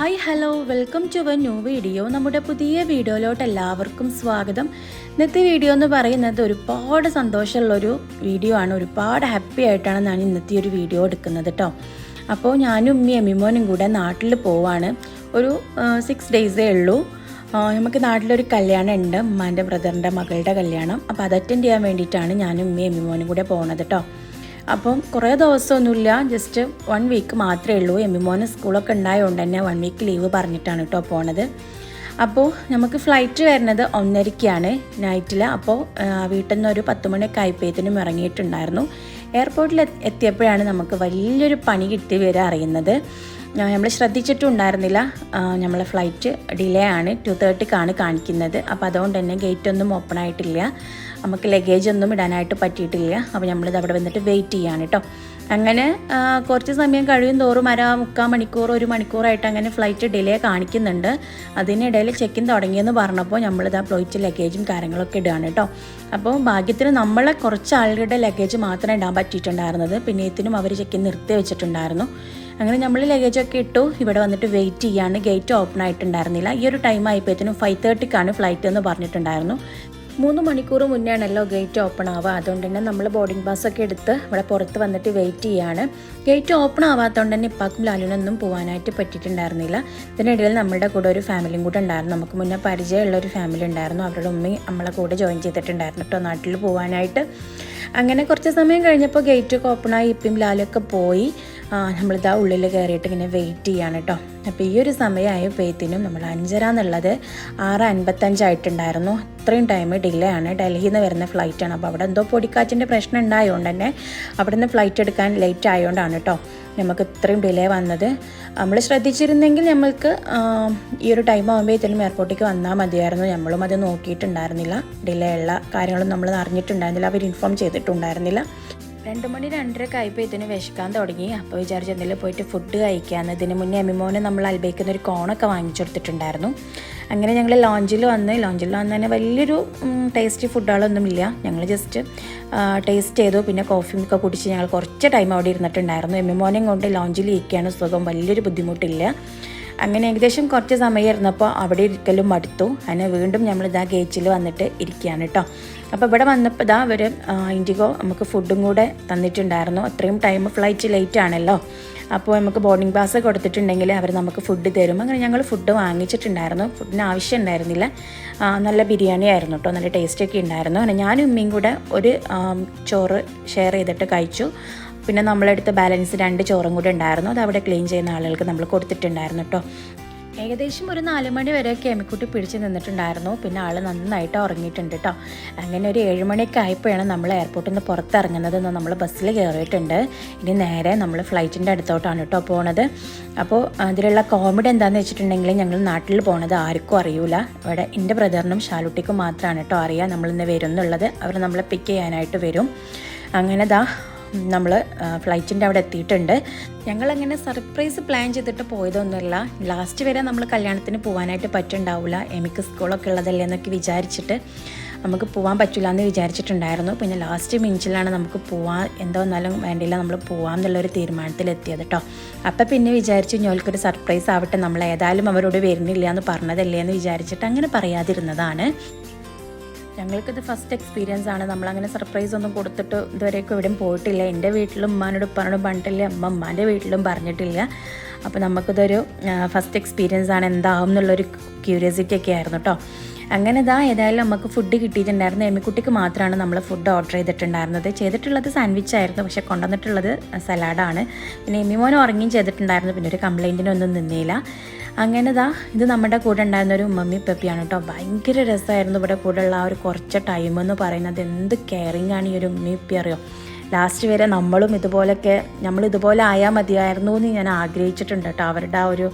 Hi hello. Welcome to a new video. നമ്മുടെ പുതിയ വീഡിയോയിലോട്ട് എല്ലാവർക്കും സ്വാഗതം. ഇന്നത്തെ വീഡിയോ എന്ന് പറയുന്നത് ഒരുപാട് സന്തോഷമുള്ളൊരു വീഡിയോ ആണ്. ഒരുപാട് ഹാപ്പി ആയിട്ടാണ് ഞാൻ ഇന്നത്തെ ഒരു വീഡിയോ എടുക്കുന്നത് കേട്ടോ അപ്പോൾ ഞാനും ഉമ്മി അമ്മിമോനും കൂടെ നാട്ടിൽ പോവാണ്. ഒരു സിക്സ് ഡേയ്സേ ഉള്ളൂ. നമുക്ക് നാട്ടിലൊരു കല്യാണം ഉണ്ട് ഉമ്മാന്റെ ബ്രദറിന്റെ മകളുടെ കല്യാണം. അപ്പോൾ അത് അറ്റൻഡ് ചെയ്യാൻ വേണ്ടിയിട്ടാണ് ഞാനും ഉമ്മി അമ്മിമോനും കൂടെ പോകുന്നത് കേട്ടോ അപ്പം കുറേ ദിവസമൊന്നുമില്ല. ജസ്റ്റ് വൺ വീക്ക് മാത്രമേ ഉള്ളൂ. എമ്മിമോന് സ്കൂളൊക്കെ ഉണ്ടായതുകൊണ്ട് തന്നെ വൺ വീക്ക് ലീവ് പറഞ്ഞിട്ടാണ് കേട്ടോ പോണത്. അപ്പോൾ നമുക്ക് ഫ്ലൈറ്റ് വരുന്നത് ഒന്നരയ്ക്കാണ്. നൈറ്റിൽ അപ്പോൾ വീട്ടിൽ നിന്ന് ഒരു പത്ത് മണിയൊക്കെ ആയപ്പോഴത്തേനും ഇറങ്ങിയിട്ടുണ്ടായിരുന്നു. എയർപോർട്ടിൽ എത്തിയപ്പോഴാണ് നമുക്ക് വലിയൊരു പണി കിട്ടി വരെ അറിയുന്നത്. നമ്മൾ ശ്രദ്ധിച്ചിട്ടും ഉണ്ടായിരുന്നില്ല നമ്മളെ ഫ്ലൈറ്റ് ഡിലേ ആണ്. ടു തേർട്ടിക്കാണ് കാണിക്കുന്നത്. അപ്പോൾ അതുകൊണ്ട് തന്നെ ഗേറ്റ് ഒന്നും ഓപ്പൺ ആയിട്ടില്ല. നമുക്ക് ലഗേജ് ഒന്നും ഇടാനായിട്ട് പറ്റിയിട്ടില്ല. അപ്പോൾ നമ്മളിത് അവിടെ വന്നിട്ട് വെയിറ്റ് ചെയ്യാണ് കേട്ടോ അങ്ങനെ കുറച്ച് സമയം കഴിയും തോറും അര മുക്കാൽ മണിക്കൂർ ഒരു മണിക്കൂറായിട്ട് അങ്ങനെ ഫ്ലൈറ്റ് ഡിലേ കാണിക്കുന്നുണ്ട്. അതിനിടയിൽ ചെക്കിൻ തുടങ്ങിയെന്ന് പറഞ്ഞപ്പോൾ നമ്മളിത് ആ ഫ്ലൈറ്റ് ലഗേജും കാര്യങ്ങളൊക്കെ ഇടുകയാണ് കേട്ടോ അപ്പോൾ ഭാഗ്യത്തിന് നമ്മളെ കുറച്ച് ആളുകളുടെ ലഗേജ് മാത്രമേ ഇടാൻ പറ്റിയിട്ടുണ്ടായിരുന്നത്. പിന്നെ ഇതിനും അവർ ചെക്കിൻ നിർത്തി വെച്ചിട്ടുണ്ടായിരുന്നു. അങ്ങനെ നമ്മൾ ലഗേജൊക്കെ ഇട്ടു. ഇവിടെ വന്നിട്ട് വെയിറ്റ് ചെയ്യാണ്. ഗേറ്റ് ഓപ്പൺ ആയിട്ടുണ്ടായിരുന്നില്ല. ഈ ഒരു ടൈം ആയപ്പോഴത്തേനും ഫൈവ് തേർട്ടിക്കാണ് ഫ്ലൈറ്റ് എന്ന് പറഞ്ഞിട്ടുണ്ടായിരുന്നു. മൂന്ന് മണിക്കൂർ മുന്നേ ആണല്ലോ ഗേറ്റ് ഓപ്പൺ ആവുക. അതുകൊണ്ട് തന്നെ നമ്മൾ ബോർഡിംഗ് പാസ് ഒക്കെ എടുത്ത് ഇവിടെ പുറത്ത് വന്നിട്ട് വെയിറ്റ് ചെയ്യാണ്. ഗേറ്റ് ഓപ്പൺ ആവാത്തതുകൊണ്ട് തന്നെ ഇപ്പാക്കും ലാലിനൊന്നും പോകാനായിട്ട് പറ്റിയിട്ടുണ്ടായിരുന്നില്ല. ഇതിനിടയിൽ നമ്മുടെ കൂടെ ഒരു ഫാമിലിയും കൂടെ ഉണ്ടായിരുന്നു. നമുക്ക് മുന്നേ പരിചയമുള്ള ഒരു ഫാമിലി ഉണ്ടായിരുന്നു. അവരുടെ ഉമ്മയും നമ്മളെ കൂടെ ജോയിൻ ചെയ്തിട്ടുണ്ടായിരുന്നു കേട്ടോ നാട്ടിൽ പോകാനായിട്ട് അങ്ങനെ കുറച്ച് സമയം കഴിഞ്ഞപ്പോൾ ഗേറ്റ് ഒക്കെ ഓപ്പണായി ഇപ്പം ലാലൊക്കെ പോയി. നമ്മളിതാ ഉള്ളിൽ കയറിയിട്ട് ഇങ്ങനെ വെയിറ്റ് ചെയ്യാണ് കേട്ടോ അപ്പോൾ ഈ ഒരു സമയമായപ്പോഴത്തേനും നമ്മൾ അഞ്ചര എന്നുള്ളത് ആറ് അൻപത്തഞ്ചായിട്ടുണ്ടായിരുന്നു അത്രയും ടൈം ഡിലേ ആണ്. ഡൽഹിയിൽ നിന്ന് വരുന്ന ഫ്ലൈറ്റാണ് അപ്പോൾ അവിടെ എന്തോ പൊടിക്കാറ്റിന്റെ പ്രശ്നം ഉണ്ടായതുകൊണ്ട് തന്നെ അവിടെ നിന്ന് ഫ്ലൈറ്റ് എടുക്കാൻ ലേറ്റ് ആയതുകൊണ്ടാണ് കേട്ടോ നമുക്ക് ഇത്രയും ഡിലേ വന്നത്. നമ്മൾ ശ്രദ്ധിച്ചിരുന്നെങ്കിൽ നമ്മൾക്ക് ഈ ഒരു ടൈം ആകുമ്പോഴത്തേനും എയർപോർട്ടിലേക്ക് വന്നാൽ മതിയായിരുന്നു. നമ്മളും അത് നോക്കിയിട്ടുണ്ടായിരുന്നില്ല. ഡിലേ ഉള്ള കാര്യങ്ങളും നമ്മൾ അറിഞ്ഞിട്ടുണ്ടായിരുന്നില്ല. അവർ ഇൻഫോം ചെയ്തിട്ടുണ്ടായിരുന്നില്ല. രണ്ട് മണി രണ്ടരക്ക് ആയപ്പോൾ ഇതിന് വിശക്കാൻ തുടങ്ങി. അപ്പോൾ വിചാരിച്ചു എന്തെങ്കിലും പോയിട്ട് ഫുഡ് കഴിക്കാമെന്ന് ഇതിന് മുന്നേ അമ്മിമോന് നമ്മൾ അൽബേക്കുന്ന ഒരു കോണൊക്കെ വാങ്ങിച്ചു കൊടുത്തിട്ടുണ്ടായിരുന്നു. അങ്ങനെ ഞങ്ങൾ ലോഞ്ചിൽ വന്ന് ലോഞ്ചിൽ വന്ന് തന്നെ വലിയൊരു ടേസ്റ്റി ഫുഡുകളൊന്നുമില്ല ഞങ്ങൾ ജസ്റ്റ് ടേസ്റ്റ് ചെയ്തു. പിന്നെ കോഫിയും ഒക്കെ കുടിച്ച് ഞങ്ങൾ കുറച്ച് ടൈം അവിടെ ഇരുന്നിട്ടുണ്ടായിരുന്നു. എമ്മിമോനെയും കൊണ്ട് ലോഞ്ചിൽ ഇരിക്കുകയാണ് സുഖം. വലിയൊരു ബുദ്ധിമുട്ടില്ല. അങ്ങനെ ഏകദേശം കുറച്ച് സമയം ഇരുന്നപ്പോൾ അവിടെ ഇരിക്കലും മടുത്തു. അങ്ങനെ വീണ്ടും നമ്മൾ ഇതാ ഗേറ്റിൽ വന്നിട്ട് ഇരിക്കുകയാണ് കേട്ടോ അപ്പോൾ ഇവിടെ വന്നപ്പോൾ ഇതാ അവർ ഇൻഡിഗോ നമുക്ക് ഫുഡും കൂടെ തന്നിട്ടുണ്ടായിരുന്നു. അത്രയും ടൈം ഫ്ലൈറ്റ് ലേറ്റ് ആണല്ലോ. അപ്പോൾ നമുക്ക് ബോർഡിംഗ് പാസ് കൊടുത്തിട്ടുണ്ടെങ്കിൽ അവർ നമുക്ക് ഫുഡ് തരും. അങ്ങനെ ഞങ്ങൾ ഫുഡ് വാങ്ങിച്ചിട്ടുണ്ടായിരുന്നു. ഫുഡിന് ആവശ്യം ഉണ്ടായിരുന്നില്ല നല്ല ബിരിയാണി ആയിരുന്നു കേട്ടോ നല്ല ടേസ്റ്റ് ഒക്കെ ഉണ്ടായിരുന്നു. അങ്ങനെ ഞാനും ഉമ്മയും കൂടെ ഒരു ചോറ് ഷെയർ ചെയ്തിട്ട് കഴിച്ചു. പിന്നെ നമ്മളെടുത്ത് ബാലൻസ് രണ്ട് ചോറും കൂടെ ഉണ്ടായിരുന്നു. അത് അവിടെ ക്ലീൻ ചെയ്യുന്ന ആളുകൾക്ക് നമ്മൾ കൊടുത്തിട്ടുണ്ടായിരുന്നു കേട്ടോ ഏകദേശം ഒരു നാല് മണി വരെ എമിക്കുട്ടി പിടിച്ച് നിന്നിട്ടുണ്ടായിരുന്നു. പിന്നെ ആൾ നന്നായിട്ട് ഉറങ്ങിയിട്ടുണ്ട് കേട്ടോ അങ്ങനെ ഒരു ഏഴ് മണിയൊക്കെ ആയപ്പോഴാണ് നമ്മൾ എയർപോർട്ടിൽ നിന്ന് പുറത്തിറങ്ങുന്നത് നമ്മൾ ബസ്സിൽ കയറിയിട്ടുണ്ട് ഇനി നേരെ നമ്മൾ ഫ്ലൈറ്റിന്റെ അടുത്തോട്ടാണ് കേട്ടോ പോണത്. അപ്പോൾ അതിലുള്ള കോമഡി എന്താണെന്ന് വെച്ചിട്ടുണ്ടെങ്കിൽ ഞങ്ങൾ നാട്ടിൽ പോണത് ആർക്കും അറിയൂല. ഇവിടെ എന്റെ ബ്രദറിനും ഷാലുട്ടിക്കും മാത്രമാണ് കേട്ടോ അറിയാം നമ്മളിന്ന് വരുന്നുള്ളത്. അവർ നമ്മളെ പിക്ക് ചെയ്യാനായിട്ട് വരും. അങ്ങനെ ദാ നമ്മൾ ഫ്ലൈറ്റിന്റെ അവിടെ എത്തിയിട്ടുണ്ട്. ഞങ്ങളങ്ങനെ സർപ്രൈസ് പ്ലാൻ ചെയ്തിട്ട് പോയതൊന്നുമില്ല. ലാസ്റ്റ് വരെ നമ്മൾ കല്യാണത്തിന് പോകാനായിട്ട് പറ്റുണ്ടാവില്ല എമിക്ക് സ്കൂളൊക്കെ ഉള്ളതല്ലേ എന്നൊക്കെ വിചാരിച്ചിട്ട് നമുക്ക് പോകാൻ പറ്റില്ല എന്ന് വിചാരിച്ചിട്ടുണ്ടായിരുന്നു. പിന്നെ ലാസ്റ്റ് മിനിറ്റിലാണ് നമുക്ക് പോവാൻ എന്തോ എന്നാലും വേണ്ടിയില്ല നമ്മൾ പോകാം എന്നുള്ളൊരു തീരുമാനത്തിലെത്തിയത് കേട്ടോ അപ്പം പിന്നെ വിചാരിച്ചു ഞങ്ങൾക്കൊരു സർപ്രൈസ് ആവട്ടെ നമ്മൾ ഏതായാലും അവരോട് വരുന്നില്ല എന്ന് പറഞ്ഞതല്ലേ എന്ന് വിചാരിച്ചിട്ട് അങ്ങനെ പറയാതിരുന്നതാണ്. ഞങ്ങൾക്കിത് ഫസ്റ്റ് എക്സ്പീരിയൻസ് ആണ്. നമ്മൾ അങ്ങനെ സർപ്രൈസ് ഒന്നും കൊടുത്തിട്ട് ഇതുവരെയൊക്കെ എവിടെയും പോയിട്ടില്ല. എന്റെ വീട്ടിലും ഉമ്മാനോട് ഉപ്പാനോടും പറഞ്ഞിട്ടില്ല. അമ്മ ഉമ്മാന്റെ വീട്ടിലും പറഞ്ഞിട്ടില്ല. അപ്പോൾ നമുക്കിതൊരു ഫസ്റ്റ് എക്സ്പീരിയൻസ് ആണ്. എന്താവും എന്നുള്ളൊരു ക്യൂരിയോസിറ്റി ഒക്കെ ആയിരുന്നു കേട്ടോ അങ്ങനെ ഇതാ ഏതായാലും നമുക്ക് ഫുഡ് കിട്ടിയിട്ടുണ്ടായിരുന്നു. എമ്മിക്കുട്ടിക്ക് മാത്രമാണ് നമ്മൾ ഫുഡ് ഓർഡർ ചെയ്തിട്ടുണ്ടായിരുന്നത്. ചെയ്തിട്ടുള്ളത് സാൻഡ്വിച്ച് ആയിരുന്നു. പക്ഷേ കൊണ്ടുവന്നിട്ടുള്ളത് സലാഡാണ് പിന്നെ എമ്മിമോൻ ഉറങ്ങിയും ചെയ്തിട്ടുണ്ടായിരുന്നു. പിന്നെ ഒരു കംപ്ലൈന്റിനൊന്നും നിന്നില്ല. അങ്ങനെ ദാ ഇത് നമ്മുടെ കൂടെ ഉണ്ടായിരുന്ന ഒരു ഉമ്മമ്മി പെപ്പിയാണ് കേട്ടോ. ഭയങ്കര രസമായിരുന്നു ഇവിടെ കൂടെ ഉള്ള ആ ഒരു കുറച്ച് ടൈം എന്ന് പറയുന്നത്. എന്ത് കെയറിങ് ആണ് ഈ ഒരു ഉമ്മി ഉപ്പി അറിയോ? ലാസ്റ്റ് വരെ നമ്മളും ഇതുപോലൊക്കെ നമ്മൾ ഇതുപോലെ ആയാൽ മതിയായിരുന്നു എന്ന് ഞാൻ ആഗ്രഹിച്ചിട്ടുണ്ട് കേട്ടോ. അവരുടെ ആ ഒരു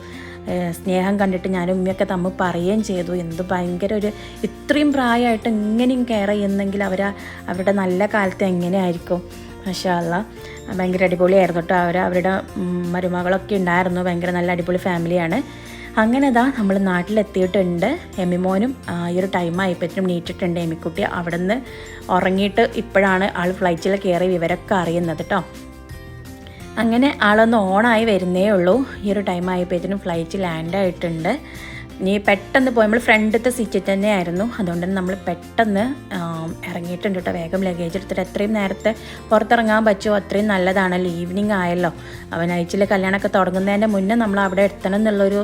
സ്നേഹം കണ്ടിട്ട് ഞാൻ ഉമ്മിയൊക്കെ തമ്മിൽ പറയുകയും ചെയ്തു. എന്ത് ഭയങ്കര ഒരു ഇത്രയും പ്രായമായിട്ട് ഇങ്ങനെയും കെയർ ചെയ്യുന്നെങ്കിൽ അവർ അവരുടെ നല്ല കാലത്ത് എങ്ങനെയായിരിക്കും? മഷാല്ല ഭയങ്കര അടിപൊളിയായിരുന്നു കേട്ടോ. അവർ അവരുടെ മരുമകളൊക്കെ ഉണ്ടായിരുന്നു. ഭയങ്കര നല്ല അടിപൊളി ഫാമിലിയാണ് അങ്ങനെ ഇതാ നമ്മൾ നാട്ടിലെത്തിയിട്ടുണ്ട് എമിമോനും ഈ ഒരു ടൈം നീറ്റിട്ടുണ്ട് എമിക്കുട്ടി അവിടെ നിന്ന് ഉറങ്ങിയിട്ട് ഇപ്പോഴാണ് ആൾ ഫ്ലൈറ്റിൽ കയറി വിവരമൊക്കെ അറിയുന്നത് കേട്ടോ അങ്ങനെ ആളൊന്ന് ഓണായി വരുന്നേ ഉള്ളൂ. ഈ ഒരു ടൈം ആയപ്പോഴത്തേനും ഫ്ലൈറ്റ് ലാൻഡ് ആയിട്ടുണ്ട്. ഇനി പെട്ടെന്ന് പോയി നമ്മൾ ഫ്രണ്ടത്തെ സീറ്റിൽ തന്നെയായിരുന്നു. അതുകൊണ്ട് തന്നെ നമ്മൾ പെട്ടെന്ന് ഇറങ്ങിയിട്ടുണ്ട് കേട്ടോ വേഗം ലഗേജ് എടുത്തിട്ട്. എത്രയും നേരത്തെ പുറത്തിറങ്ങാൻ പറ്റുമോ? അത്രയും നല്ലതാണല്ലോ ഈവനിങ് ആയല്ലോ. അവൻ അയച്ചിലെ കല്യാണമൊക്കെ തുടങ്ങുന്നതിന്റെ മുന്നേ നമ്മൾ അവിടെ എത്തണം എന്നുള്ളൊരു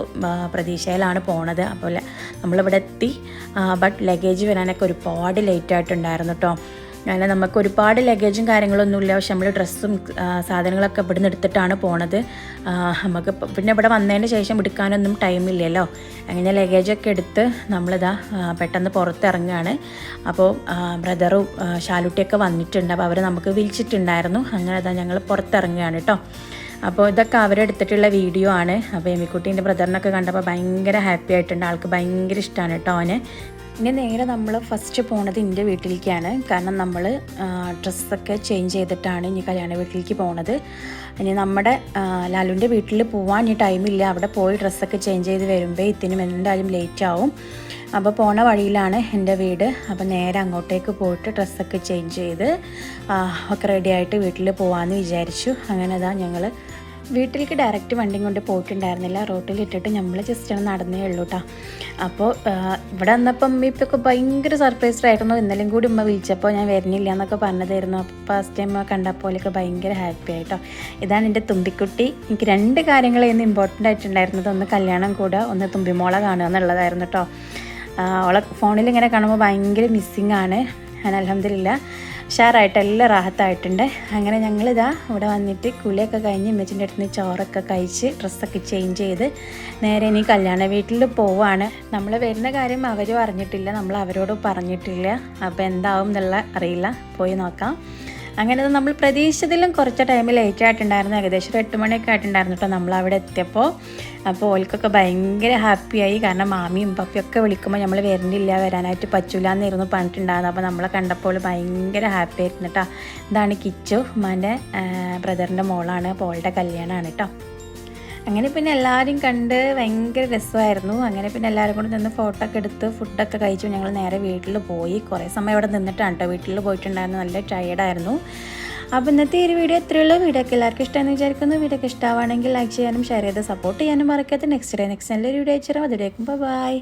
പ്രതീക്ഷയിലാണ് പോണത്. അപ്പോൾ നമ്മളിവിടെ എത്തി. ബട്ട് ലഗേജ് വരാനൊക്കെ ഒരുപാട് ലേറ്റ് ആയിട്ടുണ്ടായിരുന്നു കേട്ടോ അങ്ങനെ നമുക്ക് ഒരുപാട് ലഗേജും കാര്യങ്ങളൊന്നുമില്ല പക്ഷെ നമ്മൾ ഡ്രസ്സും സാധനങ്ങളൊക്കെ ഇവിടെ നിന്ന് എടുത്തിട്ടാണ് പോണത്. നമുക്ക് പിന്നെ ഇവിടെ വന്നതിന് ശേഷം എടുക്കാനൊന്നും ടൈമില്ലല്ലോ അങ്ങനെ ലഗേജൊക്കെ എടുത്ത് നമ്മളിതാ പെട്ടെന്ന് പുറത്തിറങ്ങുകയാണ് അപ്പോൾ ബ്രദറും ഷാലുട്ടിയൊക്കെ വന്നിട്ടുണ്ട്. അപ്പോൾ അവർ നമുക്ക് വിളിച്ചിട്ടുണ്ടായിരുന്നു. അങ്ങനെ അതാ ഞങ്ങൾ പുറത്തിറങ്ങുകയാണ് കേട്ടോ അപ്പോൾ ഇതൊക്കെ അവരെടുത്തിട്ടുള്ള വീഡിയോ ആണ്. അപ്പോൾ എമിക്കുട്ടീന്റെ ബ്രദറിനൊക്കെ കണ്ടപ്പോൾ ഭയങ്കര ഹാപ്പി ആയിട്ടുണ്ട്. ആൾക്ക് ഭയങ്കര ഇഷ്ടമാണ് കേട്ടോ അവന് ഇനി നേരെ നമ്മൾ ഫസ്റ്റ് പോണത് എന്റെ വീട്ടിലേക്കാണ്. കാരണം നമ്മൾ ഡ്രസ്സൊക്കെ ചേഞ്ച് ചെയ്തിട്ടാണ് ഇനി കല്യാണ വീട്ടിലേക്ക് പോണത്. ഇനി നമ്മുടെ ലാലുവിന്റെ വീട്ടിൽ പോവാൻ ഇനി ടൈമില്ല അവിടെ പോയി ഡ്രസ്സൊക്കെ ചേഞ്ച് ചെയ്ത് വരുമ്പോൾ ഇതിനും എന്തായാലും ലേറ്റ് ആവും. അപ്പോൾ പോണ വഴിയിലാണ് എന്റെ വീട്. അപ്പോൾ നേരെ അങ്ങോട്ടേക്ക് പോയിട്ട് ഡ്രസ്സൊക്കെ ചേഞ്ച് ചെയ്ത് ഒക്കെ റെഡി ആയിട്ട് വീട്ടിൽ പോകാമെന്ന് വിചാരിച്ചു. അങ്ങനെ അതാ ഞങ്ങൾ വീട്ടിലേക്ക് ഡയറക്റ്റ് വണ്ടി കൊണ്ട് പോയിട്ടുണ്ടായിരുന്നില്ല. റോട്ടിൽ ഇട്ടിട്ട് നമ്മൾ ജസ്റ്റ് ഒന്ന് നടന്നേ ഉള്ളൂ കേട്ടോ അപ്പോൾ ഇവിടെ വന്നപ്പോൾ ഉമ്മയിപ്പൊക്കെ ഭയങ്കര സർപ്രൈസ്ഡ് ആയിരുന്നു. ഇന്നലെയും കൂടി ഉമ്മ വിളിച്ചപ്പോൾ ഞാൻ വരുന്നില്ല എന്നൊക്കെ പറഞ്ഞതായിരുന്നു. അപ്പോൾ ഫസ്റ്റ് ടൈം കണ്ടപ്പോഴൊക്കെ ഭയങ്കര ഹാപ്പി ആയിട്ടോ. ഇതാണ് എന്റെ തുമ്പിക്കുട്ടി. എനിക്ക് രണ്ട് കാര്യങ്ങളായിരുന്നു ഇമ്പോർട്ടന്റ് ആയിട്ടുണ്ടായിരുന്നത്. ഒന്ന് കല്യാണം കൂടെ ഒന്ന് തുമ്പിമോളെ കാണുക എന്നുള്ളതായിരുന്നു കേട്ടോ അവളെ ഫോണിൽ ഇങ്ങനെ കാണുമ്പോൾ ഭയങ്കര മിസ്സിങ് ആണ്. ഞാൻ അലഹമില്ല ഉഷാറായിട്ട് എല്ലാം റാഹത്തായിട്ടുണ്ട്. അങ്ങനെ ഞങ്ങളിതാ ഇവിടെ വന്നിട്ട് കുളിയൊക്കെ കഴിഞ്ഞ് ഇമ്മച്ചിന്റെ അടുത്ത് നിന്ന് ചോറൊക്കെ കഴിച്ച് ഡ്രസ്സൊക്കെ ചേഞ്ച് ചെയ്ത് നേരെ ഇനി കല്യാണ വീട്ടിൽ പോവാണ്. നമ്മൾ വരുന്ന കാര്യം അവർ പറഞ്ഞിട്ടില്ല നമ്മൾ അവരോട് പറഞ്ഞിട്ടില്ല. അപ്പോൾ എന്താവും എന്നുള്ള അറിയില്ല. പോയി നോക്കാം. അങ്ങനെ നമ്മൾ പ്രതീക്ഷിച്ചതിലും കുറച്ച് ടൈം ലേറ്റ് ആയിട്ടുണ്ടായിരുന്നു. ഏകദേശം ഒരു എട്ട് മണിയൊക്കെ ആയിട്ടുണ്ടായിരുന്നു കേട്ടോ നമ്മൾ അവിടെ എത്തിയപ്പോൾ അപ്പോൾ ഓൽക്കൊക്കെ ഭയങ്കര ഹാപ്പിയായി കാരണം മാമിയും പപ്പിയൊക്കെ വിളിക്കുമ്പോൾ നമ്മൾ വരുന്നില്ല വരാനായിട്ട് പറ്റൂല എന്നിരുന്നു പറഞ്ഞിട്ടുണ്ടായിരുന്നു. അപ്പോൾ നമ്മളെ കണ്ടപ്പോൾ ഭയങ്കര ഹാപ്പി ആയിരുന്നു കേട്ടോ ഇതാണ് കിച്ചു ഉമ്മാന്റെ ബ്രദറിന്റെ മോളാണ്. ഓളുടെ കല്യാണമാണ് കേട്ടോ അങ്ങനെ പിന്നെ എല്ലാവരും കണ്ട് ഭയങ്കര രസമായിരുന്നു. അങ്ങനെ പിന്നെ എല്ലാവരും കൂടെ നിന്ന് ഫോട്ടോ ഒക്കെ എടുത്ത് ഫുഡൊക്കെ കഴിച്ചു. ഞങ്ങൾ നേരെ വീട്ടിൽ പോയി. കുറേ സമയം ഇവിടെ നിന്നിട്ടാണ് കേട്ടോ വീട്ടിൽ പോയിട്ടുണ്ടായിരുന്നു. നല്ല ടയേർഡായിരുന്നു അപ്പോൾ ഇന്നത്തെ ഈ ഒരു വീഡിയോ എത്രയുള്ള വീഡിയോ ഒക്കെ എല്ലാവർക്കും ഇഷ്ടമെന്ന് വിചാരിക്കുന്നു. വീഡിയോ ഒക്കെ ഇഷ്ടമാണെങ്കിൽ ലൈക്ക് ചെയ്യാനും ഷെയർ ചെയ്ത് സപ്പോർട്ട് ചെയ്യാനും മറക്കാത്ത നെക്സ്റ്റ് ഡേ നെക്സ്റ്റ് നല്ലൊരു വീഡിയോ അയച്ചു തരാം അതിലേക്കും ബൈ